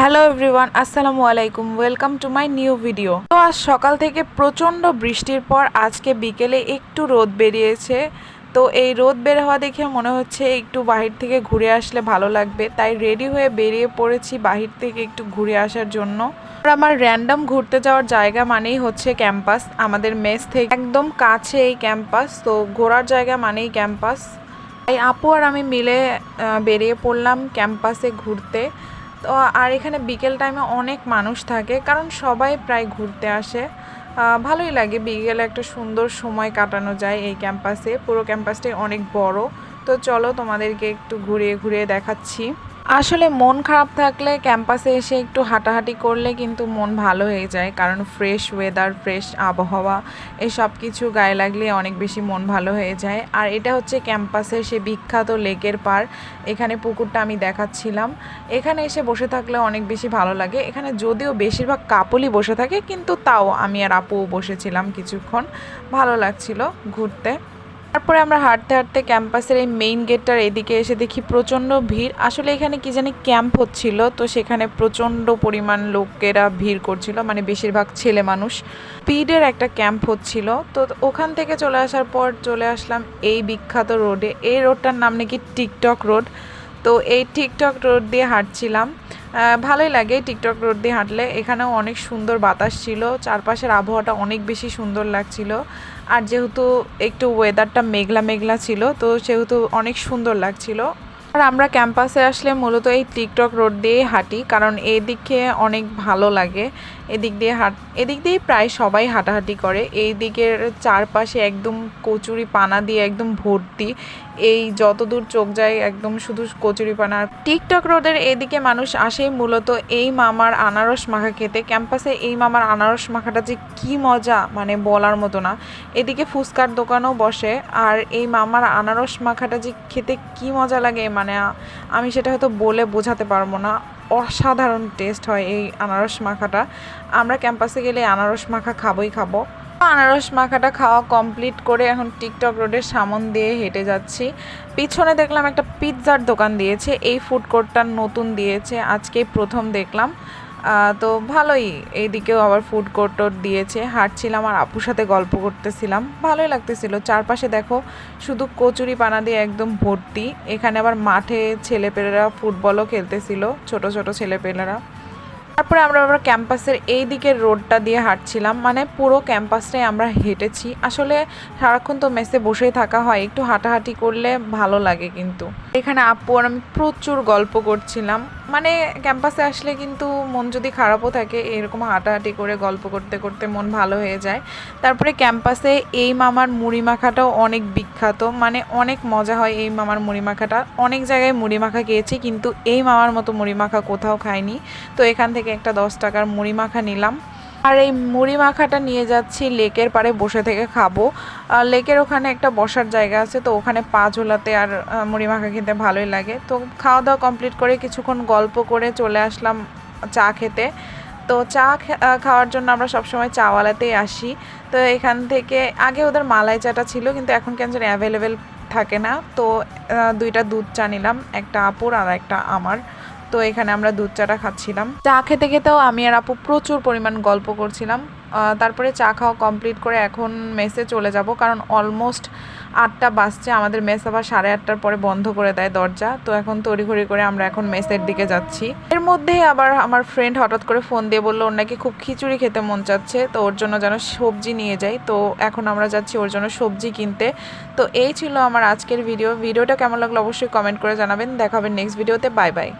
Hello everyone, আসসালামু আলাইকুম, welcome to my new video. তো আজ সকাল থেকে প্রচণ্ড বৃষ্টির পর আজকে বিকেলে একটু রোদ বেরিয়েছে। তো এই রোদ বের হওয়া দেখে মনে হচ্ছে একটু বাহির থেকে ঘুরে আসলে ভালো লাগবে। তাই রেডি হয়ে বেরিয়ে পড়েছি বাহির থেকে একটু ঘুরে আসার জন্য। আমার র্যান্ডম ঘুরতে যাওয়ার জায়গা মানেই হচ্ছে ক্যাম্পাস আমাদের মেস থেকে একদম কাছে এই ক্যাম্পাস তো ঘোরার জায়গা মানেই ক্যাম্পাস তাই আপু আর আমি মিলে বেরিয়ে পড়লাম ক্যাম্পাসে ঘুরতে। তো আর এখানে বিকেল টাইমে অনেক মানুষ থাকে, কারণ সবাই প্রায় ঘুরতে আসে। ভালোই লাগে, বিকেলে একটা সুন্দর সময় কাটানো যায় এই ক্যাম্পাসে পুরো ক্যাম্পাসটাই অনেক বড়। তো চলো তোমাদেরকে একটু ঘুরিয়ে ঘুরিয়ে দেখাচ্ছি। আসলে মন খারাপ থাকলে ক্যাম্পাসে এসে একটু হাঁটাহাঁটি করলে কিন্তু মন ভালো হয়ে যায়। কারণ ফ্রেশ ওয়েদার ফ্রেশ আবহাওয়া, এসব কিছু গায়ে লাগলে অনেক বেশি মন ভালো হয়ে যায়। আর এটা হচ্ছে ক্যাম্পাসের সে বিখ্যাত লেকের পার। এখানে পুকুরটা আমি দেখাচ্ছিলাম। এখানে এসে বসে থাকলে অনেক বেশি ভালো লাগে। এখানে যদিও বেশিরভাগ কাপলই বসে থাকে, কিন্তু তাও আমি আর আপুও বসেছিলাম কিছুক্ষণ। ভালো লাগছিল ঘুরতে। তারপরে আমরা হাঁটতে হাঁটতে ক্যাম্পাসের এই মেইন গেটটার এদিকে এসে দেখি প্রচণ্ড ভিড়। আসলে এখানে কি জানি ক্যাম্প হচ্ছিল, তো সেখানে প্রচণ্ড পরিমাণ লোকেরা ভিড় করছিল মানে বেশিরভাগ ছেলে মানুষ। স্পিডের একটা ক্যাম্প হচ্ছিল। তো ওখান থেকে চলে আসার পর চলে আসলাম এই বিখ্যাত রোডে এই রোডটার নাম নাকি টিকটক রোড তো এই টিকটক রোড দিয়ে হাঁটছিলাম। ভালোই লাগে টিকটক রোড দিয়ে হাঁটলে। এখানেও অনেক সুন্দর বাতাস ছিল। চারপাশের আবহাওয়াটা অনেক বেশি সুন্দর লাগছিল। আর যেহেতু একটু ওয়েদারটা মেঘলা মেঘলা ছিল, তো সেহেতু অনেক সুন্দর লাগছিল। আর আমরা ক্যাম্পাসে আসলে মূলত এই টিকটক রোড দিয়েই হাঁটি, কারণ এদিকে অনেক ভালো লাগে। এদিক দিয়ে হাঁট, এদিক দিয়েই প্রায় সবাই হাঁটাহাঁটি করে। এই দিকের চারপাশে একদম কচুরি পানা দিয়ে একদম ভর্তি। এই যতদূর চোখ যায় একদম শুধু কচুরি পানা। টিকটক রোডের এদিকে মানুষ আসেই মূলত এই মামার আনারস মাখা খেতে। ক্যাম্পাসে এই মামার আনারস মাখাটা যে কি মজা মানে বলার মতো না। এদিকে ফুচকার দোকানও বসে, আর এই মামার আনারস মাখাটা যে খেতে কি মজা লাগে মানে আ- আমি সেটা হয়তো বলে বোঝাতে পারব না। অসাধারণ টেস্ট হয় এই আনারস মাখাটা। আমরা ক্যাম্পাসে গেলে আনারস মাখা খাবোই খাব। আনারস মাখাটা খাওয়া কমপ্লিট করে এখন টিকটক রোডের সামন দিয়ে হেঁটে যাচ্ছি। পিছনে দেখলাম একটা পিৎজার দোকান দিয়েছে। এই ফুড কোর্টটা নতুন দিয়েছে। আজকেই প্রথম দেখলাম। তো ভালোই, এইদিকেও আবার ফুড কোর্ট দিয়েছে। হাঁটছিলাম আর আপুর সাথে গল্প করতেছিলাম। ভালোই লাগতেছিল। চারপাশে দেখো, শুধু কচুরি পানা দিয়ে একদম ভর্তি। এখানে আবার মাঠে ছেলেপেলেরা ফুটবলও খেলতেছিল, ছোট ছোট ছেলেপেলেরা। তারপরে আমরা আবার ক্যাম্পাসের এই দিকের রোডটা দিয়ে হাঁটছিলাম। মানে পুরো ক্যাম্পাসটাই আমরা হেঁটেছি। আসলে সারাক্ষণ তো মেসে বসেই থাকা হয়। একটু হাঁটাহাঁটি করলে ভালো লাগে কিন্তু। এখানে আপু আর আমি প্রচুর গল্প করছিলাম। মানে ক্যাম্পাসে আসলে কিন্তু মন যদি খারাপও থাকে, এরকম হাঁটাহাঁটি করে, গল্প করতে করতে মন ভালো হয়ে যায়। তারপরে ক্যাম্পাসে এই মামার মুড়ি মাখাটাও অনেক বিখ্যাত। মানে অনেক মজা হয় এই মামার মুড়ি মাখাটা। অনেক জায়গায় মুড়ি মাখা খেয়েছি, কিন্তু এই মামার মতো মুড়ি মাখা কোথাও খাইনি। তো এখান থেকে একটা দশ টাকার মুড়ি মাখা নিলাম। আর এই মুড়ি মাখাটা নিয়ে যাচ্ছি, লেকের পাড়ে বসে থেকে খাব। লেকের ওখানে একটা বসার জায়গা আছে, তো ওখানে পা ঝোলাতে আর মুড়ি মাখা খেতে ভালোই লাগে। তো খাওয়া দাওয়া কমপ্লিট করে কিছুক্ষণ গল্প করে চলে আসলাম চা খেতে। তো চা খাওয়ার জন্য আমরা সবসময় চাওয়ালাতেই আসি। তো এখান থেকে, আগে ওদের মালাই চাটা ছিল, কিন্তু এখন কেন জানি অ্যাভেলেবেল থাকে না। তো দুইটা দুধ চা নিলাম, একটা আপুর আর একটা আমার। তো এখানে আমরা দুধ চাটা খাচ্ছিলাম। চা খেতে খেতেও আমি আর আপু প্রচুর পরিমাণ গল্প করছিলাম। তারপরে চা খাওয়া কমপ্লিট করে এখন মেসে চলে যাব, কারণ অলমোস্ট আটটা বাজছে। আমাদের মেস আবার সাড়ে আটটার পরে বন্ধ করে দেয় দরজা। তো এখন তড়িঘড়ি করে আমরা এখন মেসের দিকে যাচ্ছি। এর মধ্যেই আবার আমার ফ্রেন্ড হঠাৎ করে ফোন দিয়ে বলল, ওর নাকি খুব খিচুড়ি খেতে মন চাচ্ছে, তো ওর জন্য যেন সবজি নিয়ে যাই। তো এখন আমরা যাচ্ছি ওর জন্য সবজি কিনতে। তো এই ছিল আমার আজকের ভিডিও ভিডিওটা কেমন লাগল অবশ্যই কমেন্ট করে জানাবেন। দেখাবেন নেক্সট ভিডিওতে বাই বাই